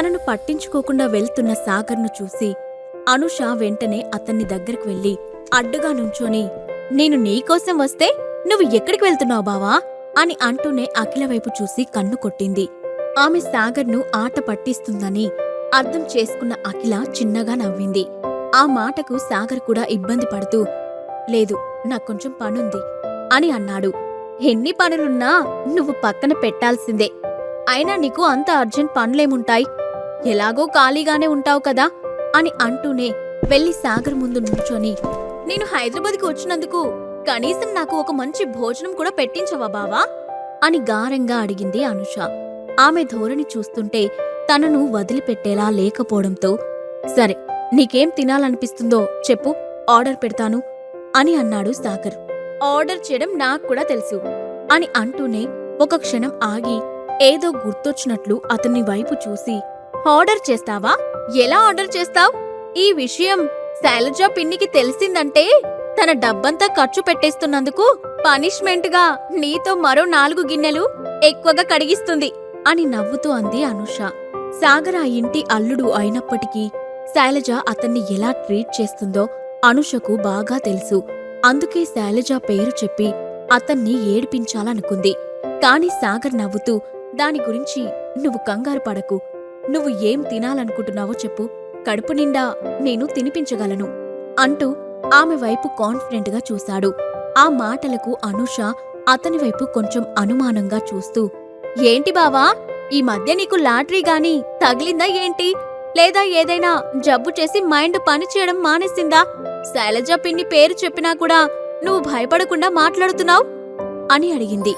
తనను పట్టించుకోకుండా వెళ్తున్న సాగర్ను చూసి అనుష వెంటనే అతన్ని దగ్గరకు వెళ్ళి అడ్డుగా నుంచొని నేను నీకోసం వస్తే నువ్వు ఎక్కడికి వెళ్తున్నావు బావా? అని అంటూనే అఖిల వైపు చూసి కన్ను కొట్టింది. ఆమె సాగర్ను ఆట పట్టిస్తుందని అర్థం చేసుకున్న అఖిల చిన్నగా నవ్వింది. ఆ మాటకు సాగర్ కూడా ఇబ్బంది పడుతూ లేదు నాకు కొంచెం పనుంది అని అన్నాడు. ఎన్ని పనులున్నా నువ్వు పక్కన పెట్టాల్సిందే. అయినా నీకు అంత అర్జెంట్ పనులేముంటాయి? ఎలాగో ఖాళీగానే ఉంటావు కదా అని అంటూనే వెళ్ళి సాగర్ ముందు నుంచొని నేను హైదరాబాద్కి వచ్చినందుకు కనీసం నాకు ఒక మంచి భోజనం కూడా పెట్టించవా బావా? అని గారంగా అడిగింది అనుష. ఆమె ధోరణి చూస్తుంటే తనను వదిలిపెట్టేలా లేకపోవడంతో సరే నీకేం తినాలనిపిస్తుందో చెప్పు ఆర్డర్ పెడతాను అని అన్నాడు సాగర్. ఆర్డర్ చేయడం నాకు కూడా తెలుసు అని అంటూనే ఒక క్షణం ఆగి ఏదో గుర్తొచ్చినట్లు అతన్ని వైపు చూసి ఆర్డర్ చేస్తావా? ఎలా ఆర్డర్ చేస్తావ్? ఈ విషయం శైలజ పిన్నికి తెలిసిందంటే తన డబ్బంతా ఖర్చు పెట్టేస్తున్నందుకు పనిష్మెంట్గా నీతో మరో నాలుగు గిన్నెలు ఎక్కువగా కడిగిస్తుంది అని నవ్వుతూ అంది అనుష. సాగర్ ఆ ఇంటి అల్లుడు అయినప్పటికీ శైలజ అతన్ని ఎలా ట్రీట్ చేస్తుందో అనుషకు బాగా తెలుసు. అందుకే శైలజ పేరు చెప్పి అతన్ని ఏడిపించాలనుకుంది. కాని సాగర్ నవ్వుతూ దాని గురించి నువ్వు కంగారు పడకు. నువ్వు ఏం తినాలనుకుంటున్నావో చెప్పు. కడుపు నిండా నేను తినిపించగలను అంటూ ఆమె వైపు కాన్ఫిడెంట్గా చూశాడు. ఆ మాటలకు అనుష అతని వైపు కొంచెం అనుమానంగా చూస్తూ ఏంటి బావా? ఈ మధ్య నీకు లాటరీ గాని తగిలిందా ఏంటి? లేదా ఏదైనా జబ్బు చేసి మైండ్ పని చేయడం మానేసిందా? శైలజ పిన్ని పేరు చెప్పినా కూడా నువ్వు భయపడకుండా మాట్లాడుతున్నావు? అని అడిగింది.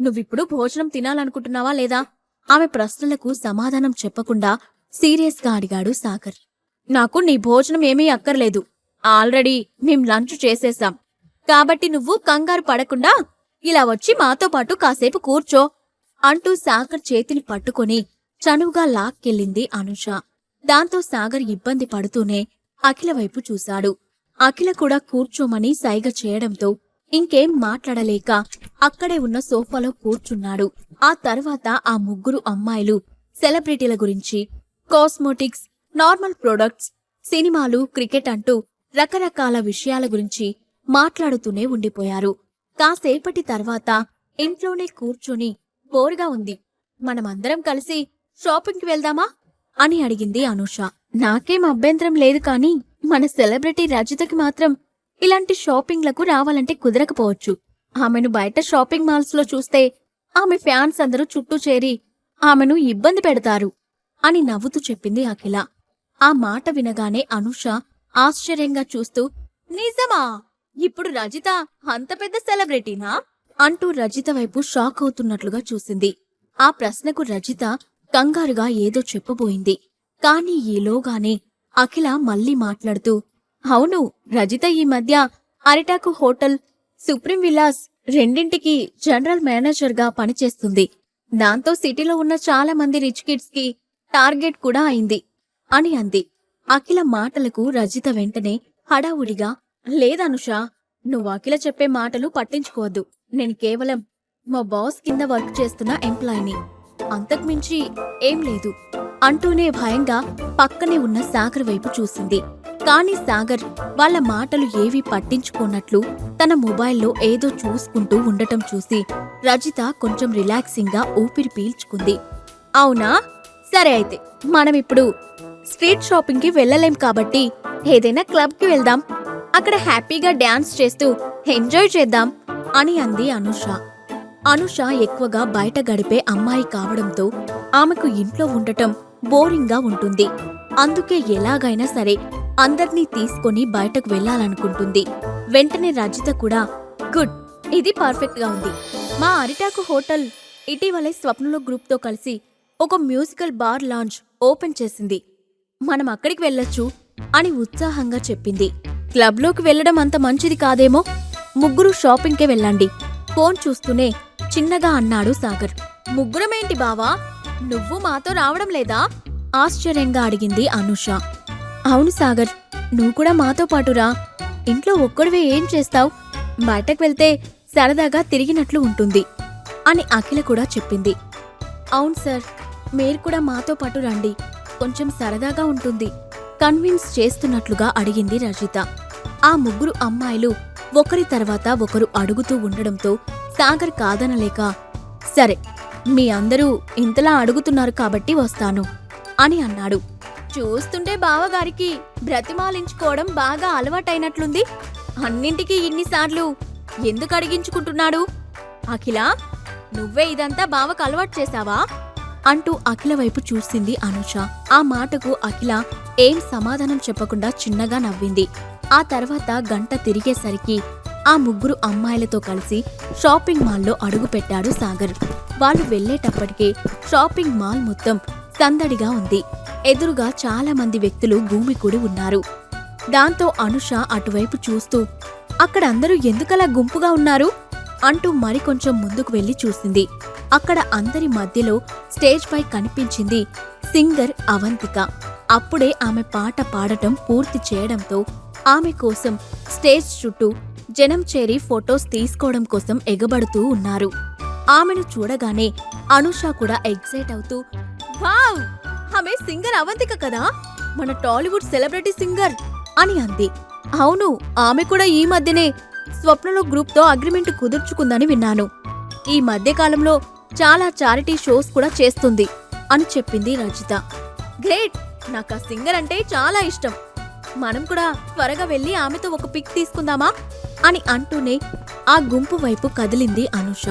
నువ్విప్పుడు భోజనం తినాలనుకుంటున్నావా లేదా? ఆమె ప్రశ్నలకు సమాధానం చెప్పకుండా సీరియస్గా అడిగాడు సాగర్. నాకు నీ భోజనం ఏమీ అక్కర్లేదు. ఆల్రెడీ మేం లంచ్ చేసేశాం కాబట్టి నువ్వు కంగారు పడకుండా ఇలా వచ్చి మాతో పాటు కాసేపు కూర్చో అంటూ సాగర్ చేతిని పట్టుకొని చనువుగా లాక్కెళ్ళింది అనుష. దాంతో సాగర్ ఇబ్బంది పడుతూనే అఖిల వైపు చూశాడు. అఖిల కూడా కూర్చోమని సైగ చేయడంతో ఇంకేం మాట్లాడలేక అక్కడే ఉన్న సోఫాలో కూర్చున్నాడు. ఆ తర్వాత ఆ ముగ్గురు అమ్మాయిలు సెలబ్రిటీల గురించి కాస్మోటిక్స్ నార్మల్ ప్రొడక్ట్స్ సినిమాలు క్రికెట్ అంటూ రకరకాల విషయాల గురించి మాట్లాడుతూనే ఉండిపోయారు. కాసేపటి తర్వాత ఇంట్లోనే కూర్చొని బోరుగా ఉంది. మనమందరం కలిసి షాపింగ్కి వెళ్దామా? అని అడిగింది అనూష. నాకేం అభ్యంతరం లేదు కానీ మన సెలబ్రిటీ రజితకి మాత్రం ఇలాంటి షాపింగ్లకు రావాలంటే కుదరకపోవచ్చు. ఆమెను బయట షాపింగ్ మాల్స్లో చూస్తే ఆమె ఫ్యాన్స్ అందరూ చుట్టూ చేరి ఆమెను ఇబ్బంది పెడతారు అని నవ్వుతూ చెప్పింది అఖిల. ఆ మాట వినగానే అనుష ఆశ్చర్యంగా చూస్తూ నిజమా? ఇప్పుడు రజిత అంత పెద్ద సెలబ్రిటీనా? అంటూ రజిత వైపు షాక్ అవుతున్నట్లుగా చూసింది. ఆ ప్రశ్నకు రజిత కంగారుగా ఏదో చెప్పబోయింది. కాని ఈలోగానే అఖిల మళ్ళీ మాట్లాడుతూ అవును రజిత ఈ మధ్య అరిటాకు హోటల్ సుప్రీం విలాస్ రెండింటికి జనరల్ మేనేజర్గా పనిచేస్తుంది. దాంతో సిటీలో ఉన్న చాలా మంది రిచ్ కిడ్స్కి టార్గెట్ కూడా అయింది అని అంది. అఖిల మాటలకు రజిత వెంటనే హడావుడిగా లేదనుషా నువ్వు అఖిల చెప్పే మాటలు పట్టించుకోవద్దు. నేను కేవలం మా బాస్ కింద వర్క్ చేస్తున్న ఎంప్లాయీని. అంతకుమించి ఏం లేదు అంటూనే భయంగా పక్కనే ఉన్న సాగర్ వైపు చూసింది. కాని సాగర్ వాళ్ళ మాటలు ఏవీ పట్టించుకోనట్లు తన మొబైల్లో ఏదో చూసుకుంటూ ఉండటం చూసి రజిత కొంచెం రిలాక్సింగ్గా ఊపిరి పీల్చుకుంది. అవునా? సరే అయితే మనం ఇప్పుడు స్ట్రీట్ షాపింగ్కి వెళ్ళలేం కాబట్టి ఏదైనా క్లబ్కి వెళ్దాం. అక్కడ హ్యాపీగా డ్యాన్స్ చేస్తూ ఎంజాయ్ చేద్దాం అని అంది అనుష. అనుష ఎక్కువగా బయట గడిపే అమ్మాయి కావడంతో ఆమెకు ఇంట్లో ఉండటం బోరింగ్గా ఉంటుంది. అందుకే ఎలాగైనా సరే అందర్నీ తీసుకొని బయటకు వెళ్ళాలనుకుంటుంది. వెంటనే రజిత కూడా గుడ్ ఇది పర్ఫెక్ట్గా ఉంది. మా అరిటాకు హోటల్ ఇటీవలే స్వప్నలో గ్రూప్తో కలిసి ఒక మ్యూజికల్ బార్ లాంచ్ ఓపెన్ చేసింది. మనం అక్కడికి వెళ్ళొచ్చు అని ఉత్సాహంగా చెప్పింది. క్లబ్లోకి వెళ్ళడం అంత మంచిది కాదేమో? ముగ్గురు షాపింగ్కే వెళ్ళండి. ఫోన్ చూస్తూనే చిన్నగా అన్నాడు సాగర్. ముగ్గురమేంటి బావా? నువ్వు మాతో రావడం లేదా? ఆశ్చర్యంగా అడిగింది అనుష. అవును సాగర్ నువ్వు కూడా మాతో పాటు రా. ఇంట్లో ఒక్కడివే ఏం చేస్తావు? బయటకు వెళ్తే సరదాగా తిరిగినట్లు ఉంటుంది అని అఖిల కూడా చెప్పింది. అవును సార్ మీరు కూడా మాతో పాటు రండి. కొంచెం సరదాగా ఉంటుంది. కన్విన్స్ చేస్తున్నట్లుగా అడిగింది రజిత. ఆ ముగ్గురు అమ్మాయిలు ఒకరి తర్వాత ఒకరు అడుగుతూ ఉండడంతో సాగర్ కాదనలేక సరే మీ అందరూ ఇంతలా అడుగుతున్నారు కాబట్టి వస్తాను అని అన్నాడు. చూస్తుంటే బావగారికి బ్రతిమాలించుకోవడం బాగా అలవాటైనట్లుంది. అన్నింటికీ ఇన్నిసార్లు ఎందుకు అడిగించుకుంటున్నాడు? అఖిల నువ్వే ఇదంతా బావకు అలవాటు చేశావా? అంటూ అఖిల వైపు చూసింది అనుష. ఆ మాటకు అఖిల ఏం సమాధానం చెప్పకుండా చిన్నగా నవ్వింది. ఆ తర్వాత గంట తిరిగేసరికి ఆ ముగ్గురు అమ్మాయిలతో కలిసి షాపింగ్ మాల్లో అడుగుపెట్టాడు సాగర్. వాళ్ళు వెళ్ళేటప్పటికే షాపింగ్ మాల్ మొత్తం సందడిగా ఉంది. ఎదురుగా చాలా మంది వ్యక్తులు భూమికుడి ఉన్నారు. దాంతో అనుష అటువైపు చూస్తూ అక్కడ అందరూ ఎందుకలా గుంపుగా ఉన్నారు? అంటూ మరికొంచెం ముందుకు వెళ్ళి చూసింది. అక్కడ అందరి మధ్యలో స్టేజ్ పై కనిపించింది సింగర్ అవంతిక. అప్పుడే ఆమె పాట పాడటం పూర్తి చేయడంతో ఆమె కోసం స్టేజ్ చుట్టూ జనం చేరి ఫొటోస్ తీసుకోవడం కోసం ఎగబడుతూ ఉన్నారు. ఆమెను చూడగానే అనుష కూడా ఎగ్జైట్ అవుతూ వావ్! ఆమె సింగర్ అవంతిక కదా? మన టాలీవుడ్ సెలబ్రిటీ సింగర్! అని అంది. అవును ఆమె కూడా ఈ మధ్యనే స్వప్నలో గ్రూప్తో అగ్రిమెంట్ కుదుర్చుకుందని విన్నాను. ఈ మధ్యకాలంలో చాలా చారిటీ షోస్ కూడా చేస్తుంది అని చెప్పింది రజిత. గ్రేట్! నాకు ఆ సింగర్ అంటే చాలా ఇష్టం. మనం కూడా త్వరగా వెళ్ళి ఆమెతో ఒక పిక్ తీసుకుందామా? అని అంటూనే ఆ గుంపు వైపు కదిలింది అనుష.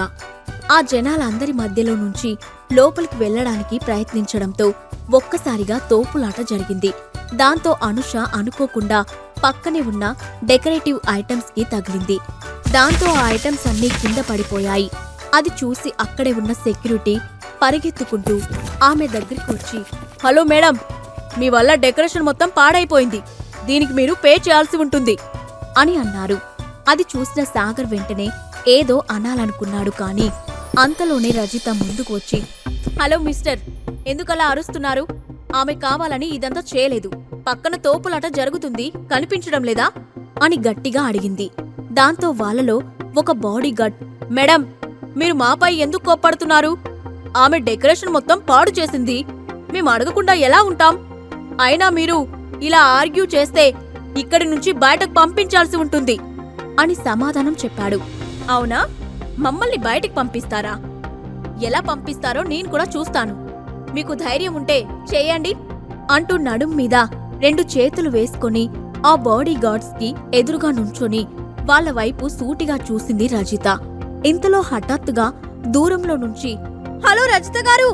ఆ జనాలందరి మధ్యలో నుంచి లోపలికి వెళ్ళడానికి ప్రయత్నించడంతో ఒక్కసారిగా తోపులాట జరిగింది. దాంతో అనుష అనుకోకుండా పక్కనే ఉన్న డెకరేటివ్ ఐటమ్స్కి తగిలింది. దాంతో ఆ ఐటమ్స్ అన్నీ కింద పడిపోయాయి. అది చూసి అక్కడే ఉన్న సెక్యూరిటీ పరిగెత్తుకుంటూ ఆమె దగ్గరికి వచ్చి హలో మేడం మీ వల్ల డెకరేషన్ మొత్తం పాడైపోయింది. దీనికి మీరు పే చేయాల్సి ఉంటుంది అని అన్నారు. అది చూసిన సాగర్ వెంటనే ఏదో అనాలనుకున్నాడు కానీ అంతలోనే రజిత ముందుకు వచ్చి హలో మిస్టర్ ఎందుకలా అరుస్తున్నారు? ఆమె కావాలని ఇదంతా చేయలేదు. పక్కన తోపులాట జరుగుతుంది కనిపించడం లేదా? అని గట్టిగా అడిగింది. దాంతో వాళ్ళలో ఒక బాడీ గార్డ్ మేడం మీరు మాపై ఎందుకు కోప్పడుతున్నారు? ఆమె డెకరేషన్ మొత్తం పాడు చేసింది. మేము అడగకుండా ఎలా ఉంటాం? అయినా మీరు ఇలా ఆర్గ్యూ చేస్తే ఇక్కడి నుంచి బయటకు పంపించాల్సి ఉంటుంది. అని సమాధానం చెప్పాడు. అవునా? మమ్మల్ని బయటికి పంపిస్తారా? ఎలా పంపిస్తారో నేను కూడా చూస్తాను. మీకు ధైర్యం ఉంటే చేయండి అంటూ నడుం మీద రెండు చేతులు వేసుకొని ఆ బాడీ గార్డ్స్కి ఎదురుగా నుంచొని వాళ్ళ వైపు సూటిగా చూసింది రజిత. ఇంతలో హఠాత్తుగా దూరంలో నుంచి హలో రజిత గారు!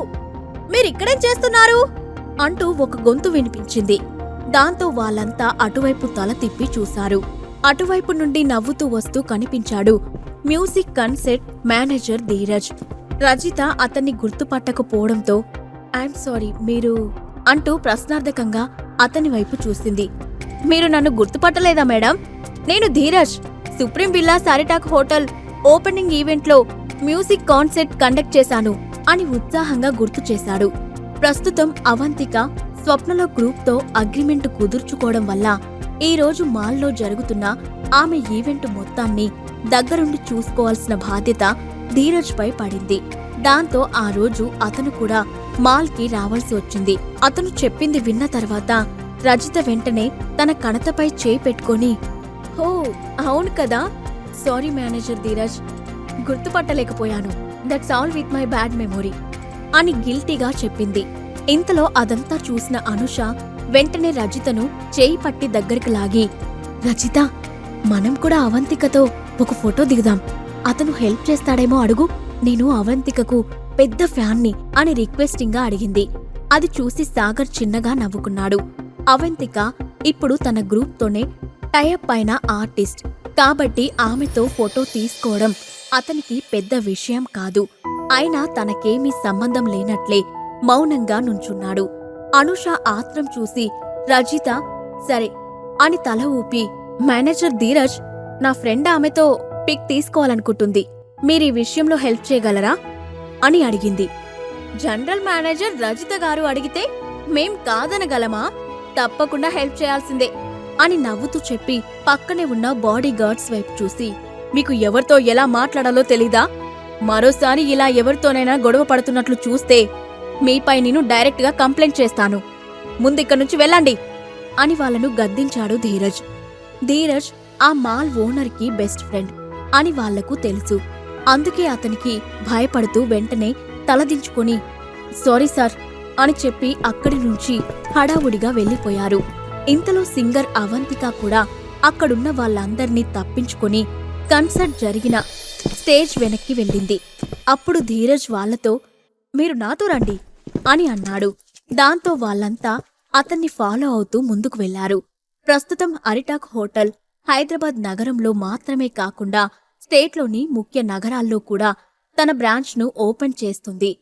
మీరిక్కడేం చేస్తున్నారు? అంటూ ఒక గొంతు వినిపించింది. దాంతో వాళ్ళంతా అటువైపు తల తిప్పి చూశారు. అటువైపు నుండి నవ్వుతూ వస్తూ కనిపించాడు music concert manager Dheeraj. Rajitha అతన్ని గుర్తుపట్టకపోవడంతో ఐఎమ్ సారీ మీరు అంటూ ప్రశ్నార్థకంగా అతని వైపు చూసింది. మీరు నన్ను గుర్తుపట్టలేదా మేడం? నేను ధీరజ్ సుప్రీం విల్లా సారిటాక్ హోటల్ ఓపెనింగ్ ఈవెంట్లో మ్యూజిక్ కాన్సెర్ట్ కండక్ట్ చేశాను అని ఉత్సాహంగా గుర్తు చేశాడు. ప్రస్తుతం అవంతిక స్వప్నలో గ్రూప్తో అగ్రిమెంట్ కుదుర్చుకోవడం వల్ల ఈరోజు మాల్లో జరుగుతున్న ఆమె ఈవెంట్ మొత్తాన్ని దగ్గరుండి చూసుకోవాల్సిన బాధ్యత ధీరజ్ పై పడింది. దాంతో ఆ రోజు అతను కూడా మాల్కి రావాల్సి వచ్చింది. అతను చెప్పింది విన్న తర్వాత రజిత వెంటనే తన కణతపై చేయి పెట్టుకొని హో అవును కదా! Sorry manager Dheeraj గుర్తుపట్టలేకపోయాను. That's all with my bad memory అని గిల్టీగా చెప్పింది. ఇంతలో అదంతా చూసిన అనుష వెంటనే రజితను చేయి పట్టి దగ్గరికి లాగి రజిత మనం కూడా అవంతికతో ఒక ఫోటో దిగుదాం. అతను హెల్ప్ చేస్తాడేమో అడుగు. నేను అవంతికకు పెద్ద ఫ్యాన్ని అని రిక్వెస్టింగ్గా అడిగింది. అది చూసి సాగర్ చిన్నగా నవ్వుకున్నాడు. అవంతిక ఇప్పుడు తన గ్రూప్తోనే టైఅప్ అయిన ఆర్టిస్ట్. కాబట్టి ఆమెతో ఫోటో తీసుకోవడం అతనికి పెద్ద విషయం కాదు. అయినా తనకేమీ సంబంధం లేనట్లే మౌనంగా నుంచున్నాడు. అనుష ఆత్రం చూసి రజిత సరే అని తల ఊపి మేనేజర్ ధీరజ్ నా ఫ్రెండ్ ఆమెతో పిక్ తీసుకోవాలనుకుంటుంది. మీరీ విషయంలో హెల్ప్ చేయగలరా? అని అడిగింది. జనరల్ మేనేజర్ రజిత గారు అడిగితే మేం కాదనగలమా? తప్పకుండా హెల్ప్ చేయాల్సిందే అని నవ్వుతూ చెప్పి పక్కనే ఉన్న బాడీ గార్డ్స్ వైపు చూసి మీకు ఎవరితో ఎలా మాట్లాడాలో తెలీదా? మరోసారి ఇలా ఎవరితోనైనా గొడవ పడుతున్నట్లు చూస్తే మీపై నేను డైరెక్ట్గా కంప్లైంట్ చేస్తాను. ముందిక్కడి నుంచి వెళ్ళండి అని వాళ్ళను గద్దించాడు ధీరజ్. ధీరజ్ ఆ మాల్ ఓనర్కి బెస్ట్ ఫ్రెండ్ అని వాళ్ళకు తెలుసు. అందుకే అతనికి భయపడుతూ వెంటనే తలదించుకొని సారీ సార్ అని చెప్పి అక్కడి నుంచి హడావుడిగా వెళ్ళిపోయారు. ఇంతలో సింగర్ అవంతిక కూడా అక్కడున్న వాళ్ళందర్నీ తప్పించుకొని కన్సర్ట్ జరిగిన స్టేజ్ వెనక్కి వెళ్ళింది. అప్పుడు ధీరజ్ వాళ్ళతో మీరు నాతో రండి అని అన్నాడు. దాంతో వాళ్ళంతా అతన్ని ఫాలో అవుతూ ముందుకు వెళ్ళారు. ప్రస్తుతం అరిటాక్ హోటల్ హైదరాబాద్ నగరంలో మాత్రమే కాకుండా స్టేట్లోని ముఖ్య నగరాల్లో కూడా తన బ్రాంచ్ను ఓపెన్ చేస్తుంది.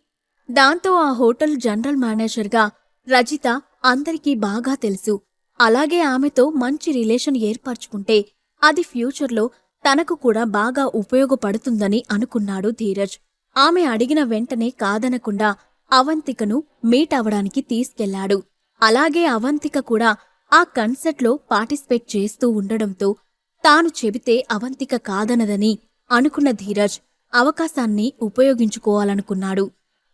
దాంతో ఆ హోటల్ జనరల్ మేనేజర్గా రజిత అందరికీ బాగా తెలుసు. అలాగే ఆమెతో మంచి రిలేషన్ ఏర్పరచుకుంటే అది ఫ్యూచర్లో తనకు కూడా బాగా ఉపయోగపడుతుందని అనుకున్నాడు ధీరజ్. ఆమె అడిగిన వెంటనే కాదనకుండా అవంతికను మీట్ అవడానికి తీసుకెళ్ళాడు. అలాగే అవంతిక కూడా ఆ కన్సర్ట్లో పార్టిసిపేట్ చేస్తూ ఉండడంతో తాను చెబితే అవంతిక కాదనదని అనుకున్న ధీరజ్ అవకాశాన్ని ఉపయోగించుకోవాలనుకున్నాడు.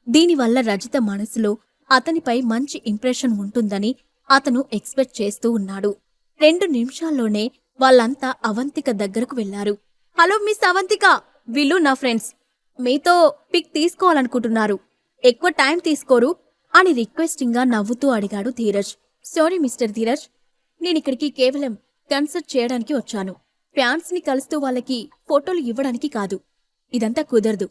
దీనివల్ల రజిత మనసులో అతనిపై మంచి ఇంప్రెషన్ ఉంటుందని అతను ఎక్స్పెక్ట్ చేస్తూ ఉన్నాడు. రెండు నిమిషాల్లోనే వాళ్ళంతా అవంతిక దగ్గరకు వెళ్ళారు. Hello miss Avantika! వీళ్ళు నా ఫ్రెండ్స్. మీతో పిక్ తీసుకోవాలనుకుంటున్నారు. ఎక్కువ టైం తీసుకోరు అని రిక్వెస్టింగ్గా నవ్వుతూ అడిగాడు ధీరజ్. సారీ మిస్టర్ ధీరజ్ నేనిక్కడికి కేవలం కన్సర్ట్ చేయడానికి వచ్చాను. ఫ్యాన్స్ని కలుస్తూ వాళ్ళకి ఫోటోలు ఇవ్వడానికి కాదు. ఇదంతా కుదరదు.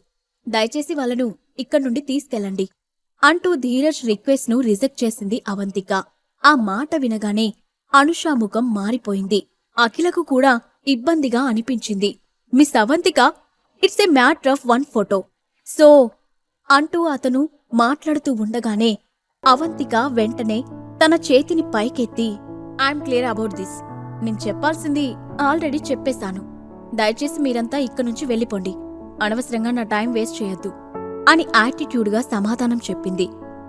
దయచేసి వాళ్ళను ఇక్కడి నుండి తీసుకెళ్ళండి. అంటూ ధీరజ్ రిక్వెస్ట్ను రిజెక్ట్ చేసింది అవంతిక. ఆ మాట వినగానే అనుషా ముఖం మారిపోయింది. అఖిలకు కూడా ఇబ్బందిగా అనిపించింది. Miss Avantika it's a matter of one photo. So అంటూ అతను మాట్లాడుతూ ఉండగానే అవంతిక వెంటనే తన చేతిని పైకెత్తి ఐఎమ్ క్లియర్ అబౌట్ దిస్ నేను చెప్పాల్సింది ఆల్రెడీ చెప్పేశాను. దయచేసి మీరంతా ఇక్కడి నుంచి వెళ్ళిపోండి. అనవసరంగా నా టైం వేస్ట్ చేయొద్దు అని యాటిట్యూడ్గా సమాధానం చెప్పింది.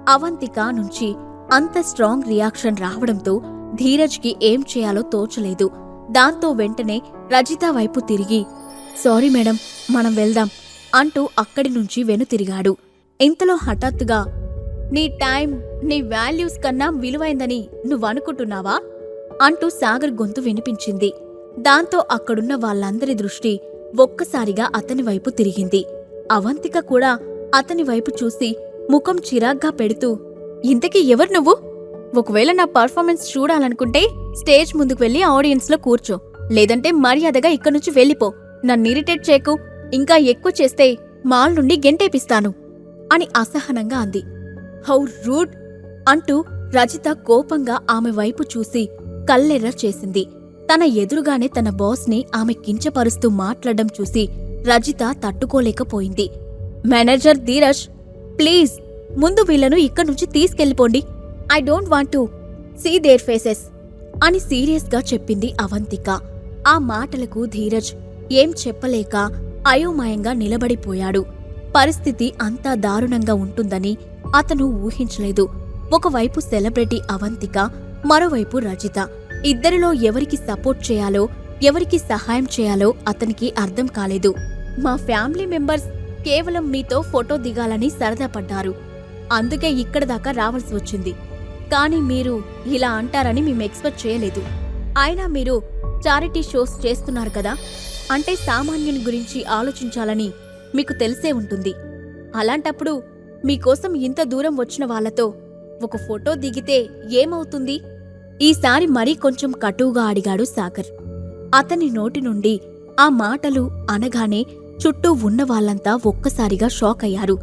అవంతిక నుంచి అంత స్ట్రాంగ్ రియాక్షన్ రావడంతో ధీరజ్కి ఏం చేయాలో తోచలేదు. దాంతో వెంటనే రజిత వైపు తిరిగి సారీ మేడం మనం వెళ్దాం అంటూ అక్కడి నుంచి వెనుతిరిగాడు. ఇంతలో హఠాత్తుగా నీ టైం నీ వాల్యూస్ కన్నా విలువైందని నువ్వనుకుంటున్నావా అంటూ సాగర్ గొంతు వినిపించింది. దాంతో అక్కడున్న వాళ్ళందరి దృష్టి ఒక్కసారిగా అతని వైపు తిరిగింది. అవంతిక కూడా అతని వైపు చూసి ముఖం చిరాగ్గా పెడుతూ ఇంతకీ ఎవరు నువ్వు? ఒకవేళ నా పర్ఫార్మెన్స్ చూడాలనుకుంటే స్టేజ్ ముందుకు వెళ్ళి ఆడియన్స్లో కూర్చో. లేదంటే మర్యాదగా ఇక్కడి నుంచి వెళ్ళిపో. నన్ను ఇరిటేట్ చేయకు. ఇంకా ఎక్కువ చేస్తే మాల్ నుండి గెంటేపిస్తాను. అని అసహనంగా అంది. How rude! అంటూ రజిత కోపంగా ఆమె వైపు చూసి కల్లెర్ర చేసింది. తన ఎదురుగానే తన బాస్ని ఆమె కించపరుస్తూ మాట్లాడడం చూసి రజిత తట్టుకోలేకపోయింది. మేనేజర్ ధీరజ్! ప్లీజ్! ముందు వీళ్ళను ఇక్కడి నుంచి తీసుకెళ్ళిపోండి. I don't want to see their faces అని సీరియస్గా చెప్పింది అవంతిక. ఆ మాటలకు ధీరజ్ ఏం చెప్పలేక అయోమయంగా నిలబడిపోయాడు. పరిస్థితి అంతా దారుణంగా ఉంటుందని అతను ఊహించలేదు. ఒకవైపు సెలబ్రిటీ అవంతిక మరోవైపు రజిత. ఇద్దరిలో ఎవరికి సపోర్ట్ చేయాలో ఎవరికి సహాయం చేయాలో అతనికి అర్థం కాలేదు. మా ఫ్యామిలీ మెంబర్స్ కేవలం మీతో ఫోటో దిగాలని సరదా పడ్డారు. అందుకే ఇక్కడ దాకా రావాల్సి వచ్చింది. కానీ మీరు ఇలా అంటారని మేము ఎక్స్పెక్ట్ చేయలేదు. అయినా మీరు చారిటీ షోస్ చేస్తున్నారు కదా? అంటే సామాన్యుని గురించి ఆలోచించాలని మీకు తెలిసే ఉంటుంది. అలాంటప్పుడు మీకోసం ఇంత దూరం వచ్చిన వాళ్ళతో ఒక ఫోటో దిగితే ఏమవుతుంది? ఈసారి మరీ కొంచెం కటువుగా అడిగాడు సాగర్. అతని నోటి నుండి ఆ మాటలు అనగానే చుట్టూ ఉన్న వాళ్ళంతా ఒక్కసారిగా షాక్ అయ్యారు.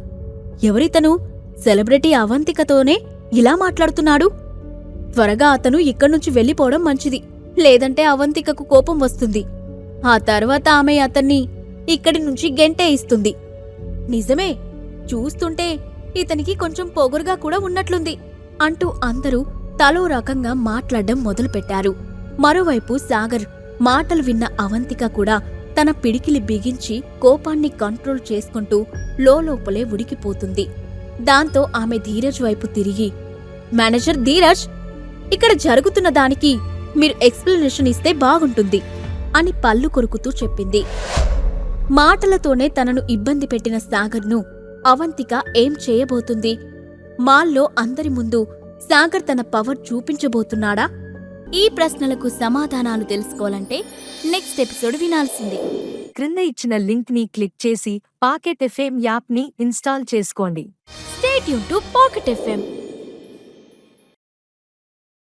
ఎవరితను? సెలబ్రిటీ అవంతికతోనే ఇలా మాట్లాడుతున్నాడు? త్వరగా అతను ఇక్కడ్నుంచి వెళ్ళిపోవడం మంచిది. లేదంటే అవంతికకు కోపం వస్తుంది. ఆ తర్వాత ఆమె అతన్ని ఇక్కడి నుంచి గెంటే ఇస్తుంది. నిజమే చూస్తుంటే ఇతనికి కొంచెం పొగరుగా కూడా ఉన్నట్లుంది అంటూ అందరూ తలో రకంగా మాట్లాడడం మొదలుపెట్టారు. మరోవైపు సాగర్ మాటలు విన్న అవంతిక కూడా తన పిడికిలి బిగించి కోపాన్ని కంట్రోల్ చేసుకుంటూ లోపలే ఉడికిపోతుంది. దాంతో ఆమె ధీరజ్ వైపు తిరిగి మేనేజర్ ధీరజ్ ఇక్కడ జరుగుతున్న దానికి మీరు ఎక్స్ప్లెనేషన్ ఇస్తే బాగుంటుంది అని పళ్ళు కొరుకుతూ చెప్పింది. మాటలతోనే తనను ఇబ్బంది పెట్టిన సాగర్ను అవంతిక ఏం చేయబోతుంది? మాల్లో అందరి ముందు సాగర్ తన పవర్ చూపించబోతున్నాడా? ఈ ప్రశ్నలకు సమాధానాలు తెలుసుకోవాలంటే నెక్స్ట్ ఎపిసోడ్ వినాల్సిందే. క్రింద ఇచ్చిన లింక్ని క్లిక్ చేసి పాకెట్ ఎఫ్ఎం యాప్ని ఇన్స్టాల్ చేసుకోండి. స్టేట్ యూన్ టు పాకెట్ ఎఫ్ఎం